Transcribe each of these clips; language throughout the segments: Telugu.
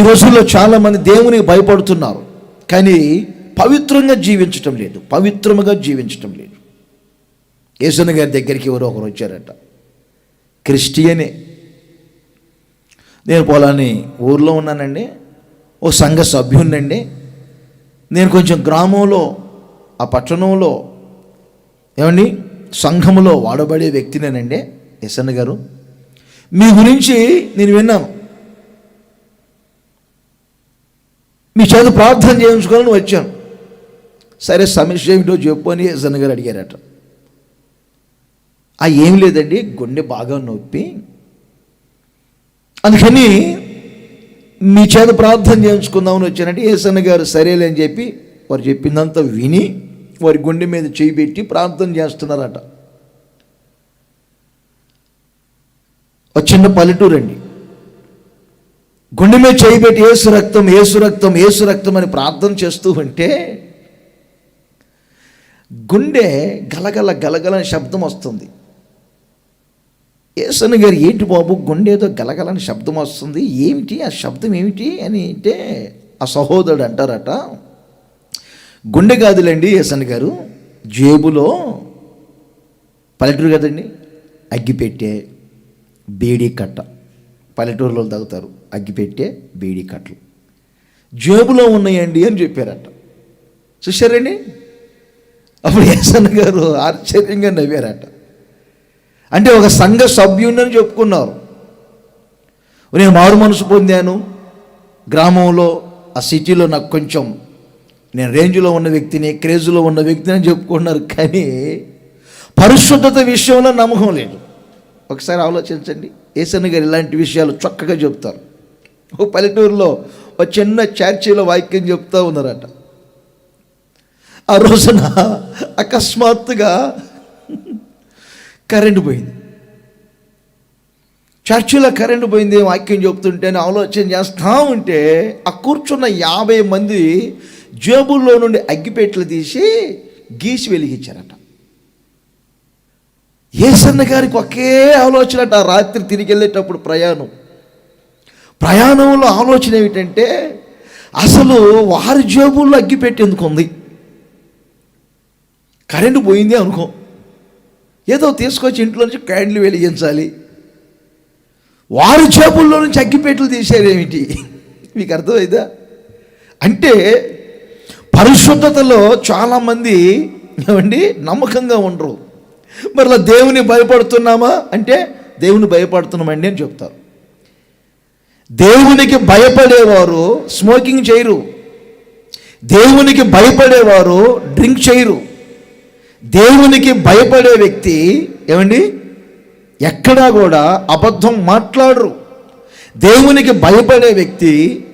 ఈ రోజుల్లో చాలామంది దేవునికి భయపడుతున్నారు. కానీ పవిత్రంగా జీవించటం లేదు. పవిత్రముగా జీవించటం లేదు. యేసన్న గారి దగ్గరికి ఎవరో ఒకరు వచ్చారట. క్రిస్టియనే. నేను పొలాన్ని ఊర్లో ఉన్నానండి. ఓ సంఘ సభ్యున్నండి. నేను కొంచెం గ్రామంలో ఆ పట్టణంలో ఏమండి? సంఘములో వాడబడే వ్యక్తినేనండి ఎస్ఎన్ గారు. మీ గురించి నేను విన్నాను. మీ చేత ప్రార్థన చేయించుకోవాలని వచ్చాను సరే సమస్య ఏమిటో చెప్పు అని ఎస్ఎన్ గారు అడిగారట. ఆ ఏం లేదండి గుండె బాగా నొప్పి. అందుకని మీ చేత ప్రార్థన చేయించుకుందామని వచ్చానంటే ఏసన్న గారు సరేలే అని చెప్పి వారు చెప్పిందంతా విని వారి గుండె మీద చేయి పెట్టి ప్రార్థన చేస్తున్నారట. ఒక చిన్న పల్లెటూరు అండి గుండె మీద చేయిబెట్టి ఏసు రక్తం ఏసు రక్తం ఏసు రక్తం అని ప్రార్థన చేస్తూ ఉంటే గుండె గలగల గలగలని శబ్దం వస్తుంది. ఏసన్న గారు ఏంటి బాబు గుండె ఏదో గలగలని శబ్దం వస్తుంది? ఏమిటి? ఆ శబ్దం ఏమిటి అని అంటే ఆ సహోదరుడు అంటారట. గుండె కాదులేండి ఏసన్ గారు జేబులో పల్లెటూరు కదండి అగ్గిపెట్టే బీడీ కట్ట. పల్లెటూరులో తాగుతారు. అగ్గిపెట్టే బీడీ కట్టలు. జేబులో ఉన్నాయండి అని చెప్పారట. చూశారండి? అప్పుడు ఏసన్న గారు ఆశ్చర్యంగా నవ్వారట. అంటే ఒక సంఘ సభ్యుని చెప్పుకున్నారు. నేను మారు మనసు పొందాను. గ్రామంలో ఆ సిటీలో నాకు కొంచెం నేను రేంజ్లో ఉన్న వ్యక్తిని క్రేజ్లో ఉన్న వ్యక్తిని అని చెప్పుకున్నారు. కానీ పరిశుద్ధత విషయంలో నమ్మకం లేదు. ఒకసారి ఆలోచించండి. ఏసన్న గారు ఇలాంటి విషయాలు చక్కగా చెప్తారు ఓ పల్లెటూరులో ఒక చిన్న చర్చిలో వాక్యం చెప్తూ ఉన్నారట. ఆ రోజున అకస్మాత్తుగా కరెంటు పోయింది. చర్చిలో కరెంటు పోయింది వాక్యం చెప్తుంటే ఆలోచన చేస్తూ ఉంటే ఆ కూర్చున్న యాభై మంది జేబుల్లో నుండి అగ్గిపెట్లు తీసి గీసి వెలిగించారట. ఏసన్న గారికి ఒకే ఆలోచన ఆ రాత్రి తిరిగి వెళ్ళేటప్పుడు ప్రయాణం. ప్రయాణంలో ఆలోచన ఏమిటంటే అసలు వారి జేబుల్లో అగ్గిపెట్టేందుకు ఉంది కరెంటు పోయింది అనుకో. ఏదో తీసుకొచ్చి ఇంట్లో నుంచి క్యాండ్లు వెలిగించాలి. వారి చేపుల్లో నుంచి అగ్గిపెట్లు తీసేదేమిటి మీకు అర్థమైందా? అంటే పరిశుద్ధతలో చాలామంది ఏమండి నమ్మకంగా ఉండరు. మరలా దేవుని భయపడుతున్నామా? అంటే దేవుని భయపడుతున్నామండి అని చెప్తారు దేవునికి భయపడేవారు స్మోకింగ్ చేయరు. దేవునికి భయపడేవారు డ్రింక్ చేయరు. దేవునికి భయపడే వ్యక్తి ఏమండి? ఎక్కడా కూడా అబద్ధం మాట్లాడరు. దేవునికి భయపడే వ్యక్తి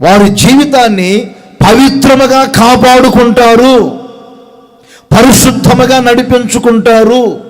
వారి జీవితాన్ని పవిత్రముగా కాపాడుకుంటారు. పరిశుద్ధముగా నడిపించుకుంటారు.